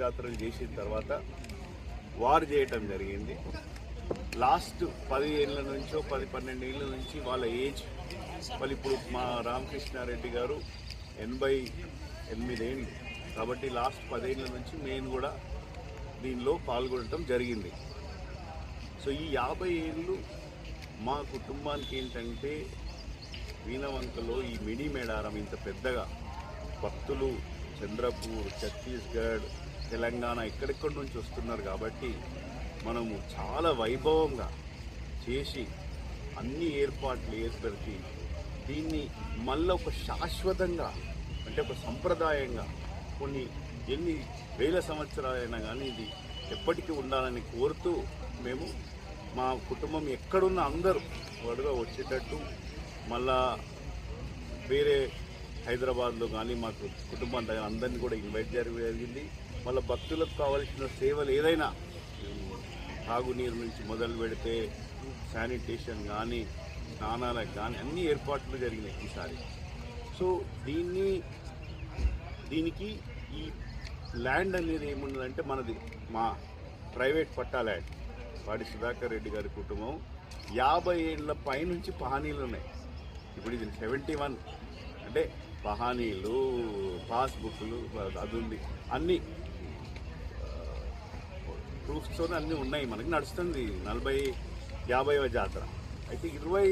జాతరలు చేసిన తర్వాత వారు చేయటం జరిగింది. లాస్ట్ పది ఏళ్ళ నుంచో పది పన్నెండు ఏళ్ళ నుంచి వాళ్ళ ఏజ్ వాళ్ళు ఇప్పుడు మా రామకృష్ణారెడ్డి గారు ఎనభై ఎనిమిదేళ్ళు కాబట్టి లాస్ట్ పదేళ్ళ నుంచి నేను కూడా దీనిలో పాల్గొనటం జరిగింది. సో ఈ యాభై ఏళ్ళు మా కుటుంబానికి ఏంటంటే వీణవంకలో ఈ మినీ మేడారం ఇంత పెద్దగా భక్తులు చంద్రపూర్ ఛత్తీస్గఢ్ తెలంగాణ ఎక్కడెక్కడి నుంచి వస్తున్నారు కాబట్టి మనము చాలా వైభవంగా చేసి అన్ని ఏర్పాట్లు ఏర్పరిచి దీన్ని మళ్ళీ ఒక శాశ్వతంగా అంటే ఒక సంప్రదాయంగా కొన్ని ఎన్ని వేల సంవత్సరాలైనా కానీ ఇది ఎప్పటికీ ఉండాలని కోరుతూ మేము మా కుటుంబం ఎక్కడున్న అందరూ వడుగా వచ్చేటట్టు మళ్ళా వేరే హైదరాబాద్లో కానీ మాకు కుటుంబం దగ్గర అందరినీ కూడా ఇన్వైట్ జరిగింది. మళ్ళీ భక్తులకు కావాల్సిన సేవలు ఏదైనా తాగునీరు నుంచి మొదలు పెడితే శానిటేషన్ కానీ స్నానాలకు కానీ అన్ని ఏర్పాట్లు జరిగినాయి ఈసారి. సో దీన్ని దీనికి ఈ ల్యాండ్ అనేది ఏమున్నదంటే మనది మా ప్రైవేట్ పట్టా ల్యాండ్. వాడి సుధాకర్ రెడ్డి గారి కుటుంబం. యాభై ఏళ్ళ పైనుంచి పహానీలు ఉన్నాయి. ఇప్పుడు ఇది సెవెంటీ వన్ అంటే పహానీలు పాస్బుక్లు అది ఉంది. అన్నీ ప్రూఫ్స్తో అన్నీ ఉన్నాయి మనకి. నడుస్తుంది నలభై యాభైవ జాతర. అయితే ఇరవై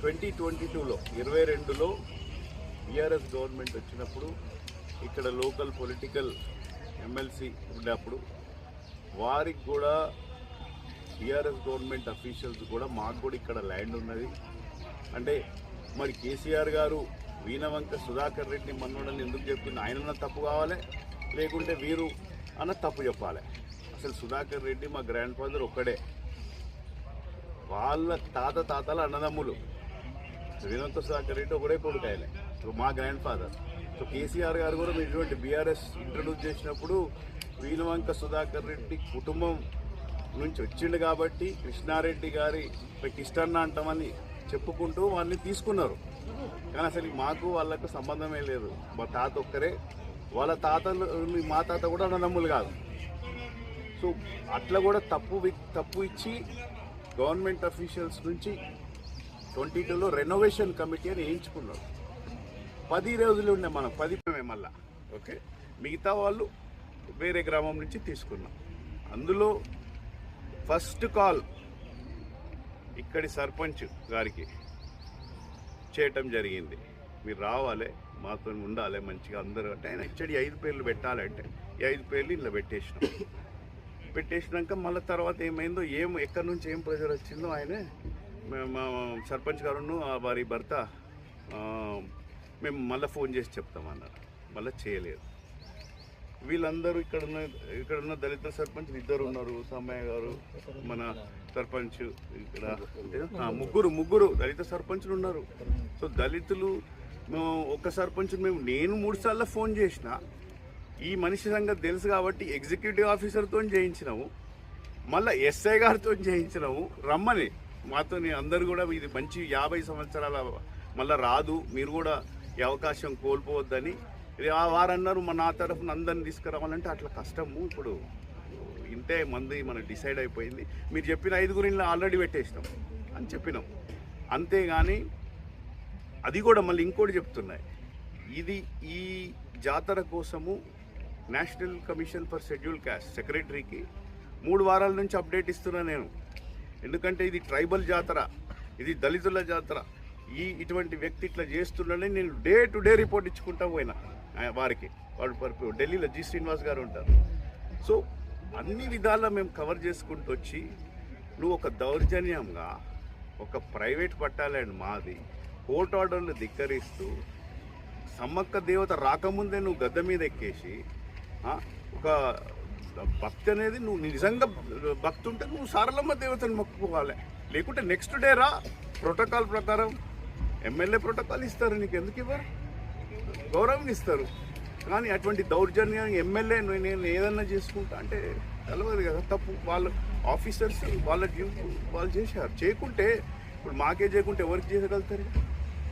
ట్వంటీ ట్వంటీ టూలో ఇరవై రెండులో బీఆర్ఎస్ గవర్నమెంట్ వచ్చినప్పుడు ఇక్కడ లోకల్ పొలిటికల్ ఎమ్మెల్సీ ఉండేప్పుడు వారికి కూడా బీఆర్ఎస్ గవర్నమెంట్ అఫీషియల్స్ కూడా మాకు కూడా ఇక్కడ ల్యాండ్ ఉన్నది. అంటే మరి కేసీఆర్ గారు వీణవంక సుధాకర్ రెడ్డి మన్నోడని ఎందుకు చెప్పింది? ఆయనన్న తప్పు కావాలి? లేకుంటే వీరు అన్న తప్పు చెప్పాలి. అసలు సుధాకర్ రెడ్డి మా గ్రాండ్ ఫాదర్ ఒక్కడే. వాళ్ళ తాత తాతల అన్నదమ్ములు. వీణవంక సుధాకర్ రెడ్డి ఒకడే కొడుకు ఆయన సో మా grand father. So KCR garu కూడా మీరు ఇటువంటి బీఆర్ఎస్ ఇంట్రడ్యూస్ చేసినప్పుడు వీణవంక సుధాకర్ రెడ్డి కుటుంబం నుంచి వచ్చిండు కాబట్టి కృష్ణారెడ్డి గారి కిష్టన్న అంటామని చెప్పుకుంటూ వాళ్ళని తీసుకున్నారు. కానీ అసలు మాకు వాళ్ళకు సంబంధమే లేదు. మా తాత ఒక్కరే. వాళ్ళ తాతలు మా తాత కూడా అన్నదమ్ములు కాదు. సో అట్లా కూడా తప్పు వి- తప్పు ఇచ్చి గవర్నమెంట్ అఫీషియల్స్ నుంచి ట్వంటీ టూలో రెనోవేషన్ కమిటీ అని వేయించుకున్నారు. పది రోజులు ఉండే మనం పది మళ్ళా. ఓకే? మిగతా వాళ్ళు వేరే గ్రామం నుంచి తీసుకున్నాం. అందులో ఫస్ట్ కాల్ ఇక్కడి సర్పంచ్ గారికి చేయటం జరిగింది. మీరు రావాలి మాతో ఉండాలి మంచిగా అందరూ అంటే ఆయన ఇచ్చడి ఐదు పేర్లు పెట్టాలంటే ఈ ఐదు పేర్లు ఇలా పెట్టేసినాం. పెట్టేసినాక మళ్ళీ తర్వాత ఏమైందో ఏం ఎక్కడి నుంచి ఏం ప్రెజర్ వచ్చిందో ఆయనే మా సర్పంచ్ గారును ఆ వారి భర్త మేము మళ్ళీ ఫోన్ చేసి చెప్తామన్నారు. మళ్ళీ చేయలేదు. వీళ్ళందరూ ఇక్కడ ఉన్న ఇక్కడ ఉన్న దళిత సర్పంచ్ ఇద్దరు ఉన్నారు. సమ్మయ్య గారు మన సర్పంచ్ ఇక్కడ. ముగ్గురు ముగ్గురు దళిత సర్పంచులు ఉన్నారు. సో దళితులు మేము ఒక సర్పంచ్ మేము నేను మూడు సార్లు ఫోన్ చేసిన. ఈ మనిషి సంగతి తెలుసు కాబట్టి ఎగ్జిక్యూటివ్ ఆఫీసర్తో చేయించినాము మళ్ళీ ఎస్ఐ గారితో చేయించినాము రమ్మని. మాతో అందరు కూడా ఇది మంచి యాభై సంవత్సరాల మళ్ళీ రాదు. మీరు కూడా ఈ అవకాశం కోల్పోవద్దని ఇది ఆ వారన్నారు మన నా తరఫున అందరిని తీసుకురావాలంటే అట్లా కష్టము. ఇప్పుడు ఇంతే మంది మనకు డిసైడ్ అయిపోయింది. మీరు చెప్పిన ఐదుగురిని ఆల్రెడీ పెట్టేసినాం అని చెప్పినాం. అంతేగాని అది కూడా మళ్ళీ ఇంకోటి చెప్తున్నాయి. ఇది ఈ జాతర కోసము national commission for scheduled caste సెక్రటరీకి మూడు వారాల నుంచి అప్డేట్ ఇస్తున్నా నేను. ఎందుకంటే ఇది ట్రైబల్ జాతర ఇది దళితుల జాతర. ఈ ఇటువంటి వ్యక్తి ఇట్లా చేస్తున్నాడని నేను డే టు డే రిపోర్ట్ ఇచ్చుకుంటా పోయినా. వారికి. వాళ్ళు ఢిల్లీలో జి శ్రీనివాస్ గారు ఉంటారు. సో అన్ని విధాలా మేము కవర్ చేసుకుంటూ వచ్చి నువ్వు ఒక దౌర్జన్యంగా ఒక ప్రైవేట్ పట్టాలండి మాది కోర్టు ఆర్డర్లు ధిక్కరిస్తూ సమ్మక్క దేవత రాకముందే నువ్వు గద్ద మీద ఎక్కేసి ఒక భక్తి అనేది నువ్వు నిజంగా భక్తి ఉంటే నువ్వు సారలమ్మ దేవతను మొక్కుకోవాలి. లేకుంటే నెక్స్ట్ డే రా ప్రోటోకాల్ ప్రకారం ఎమ్మెల్యే ప్రోటోకాల్ ఇస్తారు నీకు ఎందుకు ఇవ్వరు? గౌరవం ఇస్తారు కానీ అటువంటి దౌర్జన్యం ఎమ్మెల్యే నేను ఏదన్నా చేసుకుంటా అంటే తెలవదు కదా. తప్పు వాళ్ళు ఆఫీసర్స్ వాళ్ళ డ్యూటీ వాళ్ళు చేశారు. చేయకుంటే ఇప్పుడు మాకే చేయకుంటే ఎవరికి చేయగలుగుతారు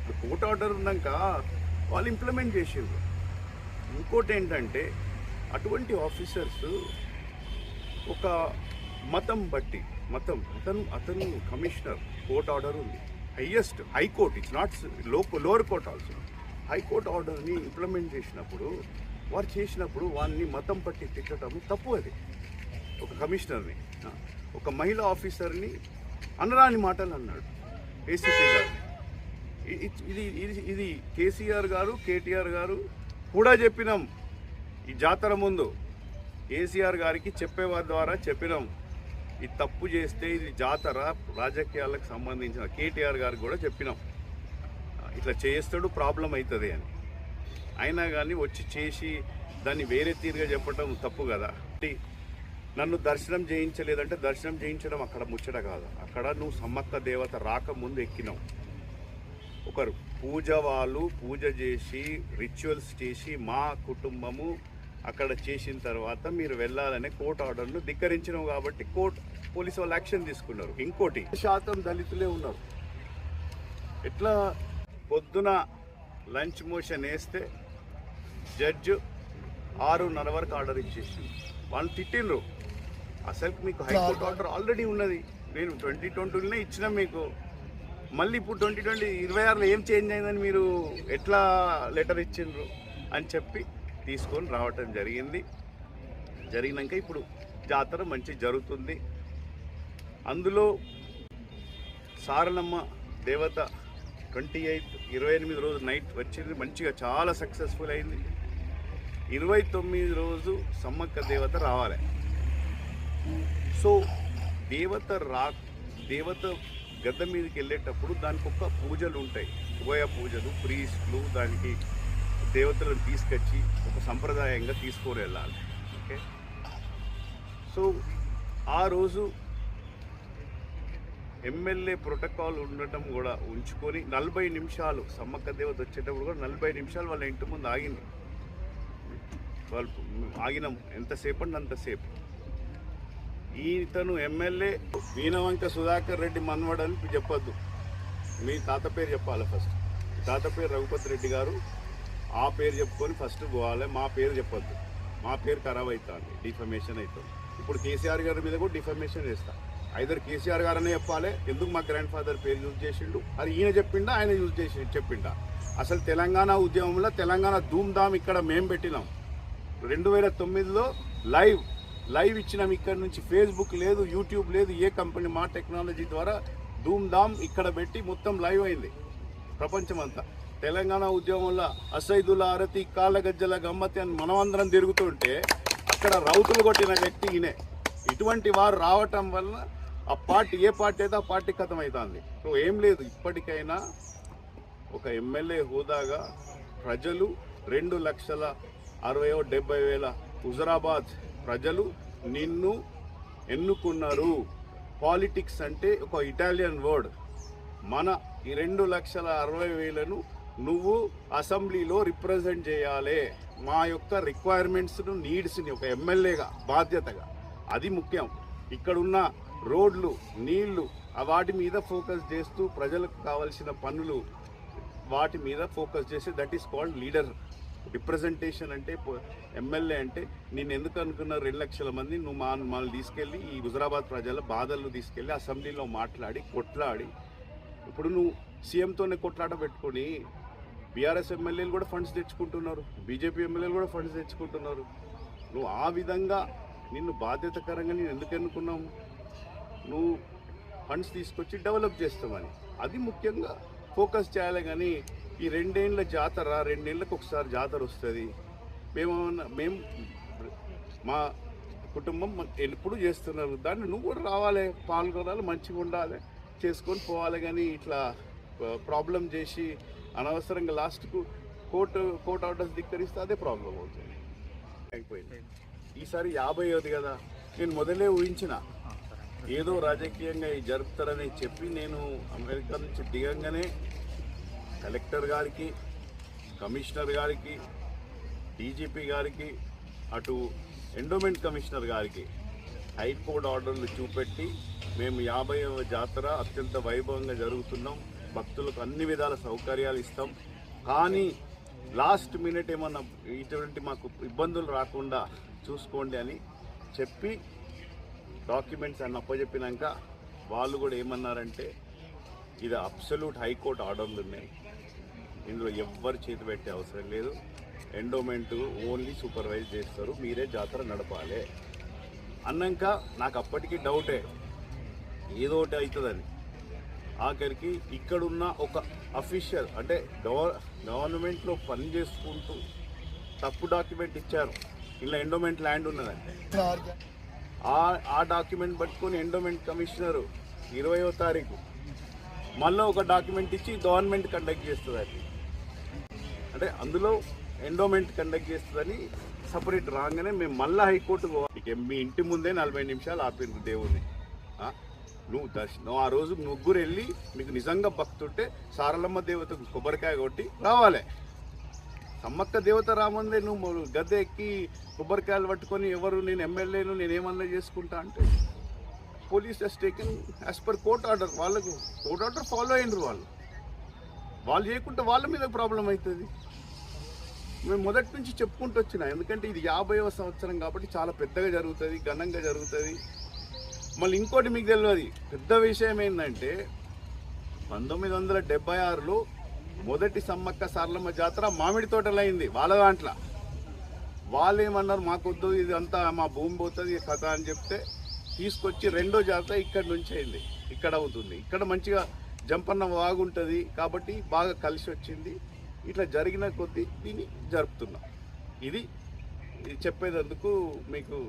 ఇప్పుడు కోర్ట్ ఆర్డర్ ఉన్నాక వాళ్ళు ఇంప్లిమెంట్ చేసిండ్రు. ఇంకోటి ఏంటంటే అటువంటి ఆఫీసర్స్ ఒక మతం బట్టి మతం అతను అతను కమిషనర్ కోర్ట్ ఆర్డర్ ఉంది. Highest high court it's నాట్లో lower court also. High court ఆర్డర్ని ఇంప్లిమెంట్ చేసినప్పుడు వారు చేసినప్పుడు వారిని మతం పట్టి తిట్టడం తప్పు అది. ఒక కమిషనర్ని ఒక మహిళా ఆఫీసర్ని అనరాని మాటలు అన్నాడు ఏసీపీ గారు. ఇది ఇది ఇది కేసీఆర్ గారు కేటీఆర్ గారు కూడా చెప్పినాం. ఈ జాతర ముందు కేసీఆర్ గారికి చెప్పేవారి ద్వారా చెప్పినాం. ఇది తప్పు చేస్తే ఇది జాతర రాజకీయాలకు సంబంధించిన కేటీఆర్ గారికి కూడా చెప్పినాం. ఇట్లా చేస్తాడు ప్రాబ్లం అవుతుంది అని. అయినా కానీ వచ్చి చేసి దాన్ని వేరే తీరుగా చెప్పడం తప్పు కదా. నన్ను దర్శనం చేయించలేదంటే దర్శనం చేయించడం అక్కడ ముచ్చట కాదు. అక్కడ నువ్వు సమ్మక్క దేవత రాకముందు ఎక్కినావు. ఒకరు పూజ వాళ్ళు పూజ చేసి రిచువల్స్ చేసి మా కుటుంబము అక్కడ చేసిన తర్వాత మీరు వెళ్ళాలనే కోర్టు ఆర్డర్ను ధిక్కరించినావు కాబట్టి కోర్ట్ పోలీసు వాళ్ళు యాక్షన్ తీసుకున్నారు. ఇంకోటి శాతం దళితులే ఉన్నారు. ఎట్లా పొద్దున లంచ్ మోషన్ వేస్తే జడ్జ్ ఆరున్నర వరకు ఆర్డర్ ఇచ్చేసింది. వాళ్ళు తిట్టిండ్రు. అసలు మీకు హైకోర్టు ఆర్డర్ ఆల్రెడీ ఉన్నది. నేను ట్వంటీ ట్వంటీలోనే ఇచ్చిన మీకు. మళ్ళీ ఇప్పుడు ట్వంటీ ట్వంటీ ఇరవై ఆరులో ఏం చేంజ్ అయిందని మీరు ఎట్లా లెటర్ ఇచ్చిండ్రు అని చెప్పి తీసుకొని రావటం జరిగింది. జరిగినాక ఇప్పుడు జాతర మంచి జరుగుతుంది. అందులో సారలమ్మ దేవత ట్వంటీ ఎయిట్ ఇరవై ఎనిమిది రోజు నైట్ వచ్చింది. మంచిగా చాలా సక్సెస్ఫుల్ అయింది. ఇరవై తొమ్మిది రోజు సమ్మక్క దేవత రావాలి. సో దేవత రా దేవత గద్ద మీదకి వెళ్ళేటప్పుడు దానికి ఒక పూజలు ఉంటాయి. ఉభయ పూజలు ప్రీస్ట్లు దానికి దేవతలను తీసుకొచ్చి ఒక సంప్రదాయంగా తీసుకొని వెళ్ళాలి. ఓకే? సో ఆ రోజు ఎమ్మెల్యే ప్రోటోకాల్ ఉండటం కూడా ఉంచుకొని నలభై నిమిషాలు సమ్మక్క దేవత వచ్చేటప్పుడు కూడా నలభై నిమిషాలు వాళ్ళ ఇంటి ముందు ఆగింది. వాళ్ళు ఆగినాం. ఎంతసేపు అంటే అంతసేపు. ఈతను ఎమ్మెల్యే వీణవంక సుధాకర్ రెడ్డి మన్వడని చెప్పొద్దు. మీ తాత పేరు చెప్పాలి ఫస్ట్. తాత పేరు రఘుపతి రెడ్డి గారు. ఆ పేరు చెప్పుకొని ఫస్ట్ పోవాలి. మా పేరు చెప్పొద్దు. మా పేరు ఖరాబ్ అవుతుంది. డిఫమేషన్ అవుతుంది. ఇప్పుడు కేసీఆర్ గారి మీద కూడా డిఫమేషన్ చేస్తాను ఐదర్ కేసీఆర్ గారనే చెప్పాలి. ఎందుకు మా గ్రాండ్ ఫాదర్ పేరు యూజ్ చేసిండు? అది ఈయన చెప్పిండా ఆయన యూజ్ చేసి చెప్పిండా? అసలు తెలంగాణ ఉద్యమంలో తెలంగాణ ధూమ్ ధామ్ ఇక్కడ మేము పెట్టినాం. రెండు వేల తొమ్మిదిలో లైవ్ లైవ్ ఇచ్చినాం ఇక్కడ నుంచి. ఫేస్బుక్ లేదు యూట్యూబ్ లేదు ఏ కంపెనీ మా టెక్నాలజీ ద్వారా ధూమ్ ధామ్ ఇక్కడ పెట్టి మొత్తం లైవ్ అయింది. ప్రపంచమంతా. తెలంగాణ ఉద్యమంలో అసైదుల అరతి కాళ్ళగజ్జల గమ్మతి అని మనమందరం తిరుగుతుంటే అక్కడ రౌతులు కొట్టిన వ్యక్తి ఈయనే. ఇటువంటి వారు రావటం వల్ల ఆ పార్టీ ఏ పార్టీ అయితే ఆ పార్టీ కథం అవుతుంది సో ఏం లేదు ఇప్పటికైనా ఒక ఎమ్మెల్యే హోదాగా ప్రజలు రెండు లక్షల అరవై డెబ్బై వేల హుజరాబాద్ ప్రజలు నిన్ను ఎన్నుకున్నారు. పాలిటిక్స్ అంటే ఒక ఇటాలియన్ వర్డ్. మన ఈ రెండు లక్షల అరవై వేలను నువ్వు అసెంబ్లీలో రిప్రజెంట్ చేయాలి. మా యొక్క రిక్వైర్మెంట్స్ను నీడ్స్ని ఒక ఎమ్మెల్యేగా బాధ్యతగా. అది ముఖ్యం. ఇక్కడున్న రోడ్లు నీళ్ళు ఆ వాటి మీద ఫోకస్ చేస్తూ ప్రజలకు కావలసిన పనులు వాటి మీద ఫోకస్ చేసి that is called leader representation అంటే ఎమ్మెల్యే అంటే నేను ఎందుకు అనుకున్న రెండు లక్షల మంది నువ్వు మా మనల్ని తీసుకెళ్ళి ఈ హుజరాబాద్ ప్రజల బాధలు తీసుకెళ్ళి అసెంబ్లీలో మాట్లాడి కొట్లాడి. ఇప్పుడు నువ్వు సీఎంతోనే కొట్లాట పెట్టుకొని బీఆర్ఎస్ ఎమ్మెల్యేలు కూడా ఫండ్స్ తెచ్చుకుంటున్నారు బీజేపీ ఎమ్మెల్యేలు కూడా ఫండ్స్ తెచ్చుకుంటున్నారు. నువ్వు ఆ విధంగా నిన్ను బాధ్యతకరంగా నేను ఎందుకు ఎన్నుకున్నావు? నువ్వు ఫండ్స్ తీసుకొచ్చి డెవలప్ చేస్తామని అది ముఖ్యంగా ఫోకస్ చేయాలి కానీ ఈ రెండేళ్ళ జాతర రెండేళ్ళకి ఒకసారి జాతర వస్తుంది. మేము మేము మా కుటుంబం ఎప్పుడు చేస్తున్నారు. దాన్ని నువ్వు కూడా రావాలి పాల్గొనాలి మంచిగా ఉండాలి చేసుకొని పోవాలి కానీ ఇట్లా ప్రాబ్లం చేసి అనవసరంగా లాస్ట్కు కోర్టు కోర్ట్ ఆర్డర్స్ ధిక్కరిస్తే అదే ప్రాబ్లం అవుతుంది. అయిపోయింది. ఈసారి యాభై అవుతుంది కదా. నేను మొదలే ఊహించిన. ఏదో రాజకీయంగా ఇది జరుపుతారని చెప్పి నేను అమెరికా నుంచి దిగంగానే కలెక్టర్ గారికి కమిషనర్ గారికి డీజీపీ గారికి అటు ఎండోమెంట్ కమిషనర్ గారికి హైకోర్టు ఆర్డర్లు చూపెట్టి మేము యాభైవ జాతర అత్యంత వైభవంగా జరుగుతున్నాం. భక్తులకు అన్ని విధాల సౌకర్యాలు ఇస్తాం. కానీ లాస్ట్ మినిట్ ఏమన్నా ఇటువంటి మాకు ఇబ్బందులు రాకుండా చూసుకోండి అని చెప్పి డాక్యుమెంట్స్ అన్ని అప్పచెప్పినాక వాళ్ళు కూడా ఏమన్నారంటే ఇది అబ్సల్యూట్ హైకోర్టు ఆర్డర్లు ఉన్నాయి. ఇందులో ఎవ్వరు చేతి పెట్టే అవసరం లేదు. ఎండోమెంట్ ఓన్లీ సూపర్వైజ్ చేస్తారు. మీరే జాతర నడపాలి. అన్నాక నాకు అప్పటికీ డౌటే. ఏదో ఒకటి అవుతుందని ఆఖరికి ఇక్కడున్న ఒక అఫీషియల్ అంటే గవర్ గవర్నమెంట్లో పని చేసుకుంటూ తప్పు డాక్యుమెంట్ ఇచ్చారు. ఇలా ఎండోమెంట్ ల్యాండ్ ఉన్నదంటే. ఆ డాక్యుమెంట్ పట్టుకొని ఎండోమెంట్ కమిషనరు ఇరవయో తారీఖు. మళ్ళీ ఒక డాక్యుమెంట్ ఇచ్చి గవర్నమెంట్ కండక్ట్ చేస్తుంది అది అంటే అందులో ఎండోమెంట్ కండక్ట్ చేస్తుందని సపరేట్ రాగానే మేము మళ్ళీ హైకోర్టు పోవాలి మీ ఇంటి ముందే నలభై నిమిషాలు ఆపిండ్రు దేవుడిని నువ్వు దర్శనం ఆ రోజు ముగ్గురు వెళ్ళి మీకు నిజంగా భక్తుంటే సారలమ్మ దేవతకు కొబ్బరికాయ కొట్టి రావాలి. సమ్మక్క దేవత రామందే నువ్వు గద్దె ఎక్కి కొబ్బరికాయలు పట్టుకొని ఎవరు నేను ఎమ్మెల్యేను నేను ఏమన్నా చేసుకుంటా అంటే police he's taken as per court order వాళ్ళకు కోర్ట్ ఆర్డర్ ఫాలో అయినరు వాళ్ళు. వాళ్ళు చేయకుంటే వాళ్ళ మీద ప్రాబ్లం అవుతుంది మేము మొదటి నుంచి చెప్పుకుంటూ వచ్చిన ఎందుకంటే ఇది యాభైవ సంవత్సరం కాబట్టి చాలా పెద్దగా జరుగుతుంది ఘనంగా జరుగుతుంది. మళ్ళీ ఇంకోటి మీకు తెలియదు పెద్ద విషయం ఏంటంటే పంతొమ్మిది వందల డెబ్బై ఆరులో మొదటి సమ్మక్క సారలమ్మ జాతర మామిడి తోటలో అయింది వాళ్ళ దాంట్లో. వాళ్ళు ఏమన్నారు మాకొద్దు ఇది అంతా మా భూమి పోతుంది కథ అని చెప్తే తీసుకొచ్చి రెండో జాతర ఇక్కడ నుంచి అయింది. ఇక్కడ అవుతుంది. ఇక్కడ మంచిగా జంపన్న బాగుంటుంది కాబట్టి బాగా కలిసి వచ్చింది. ఇట్లా జరిగిన కొద్దీ దీన్ని జరుపుతున్నాం. ఇది ఇది చెప్పేటందుకు మీకు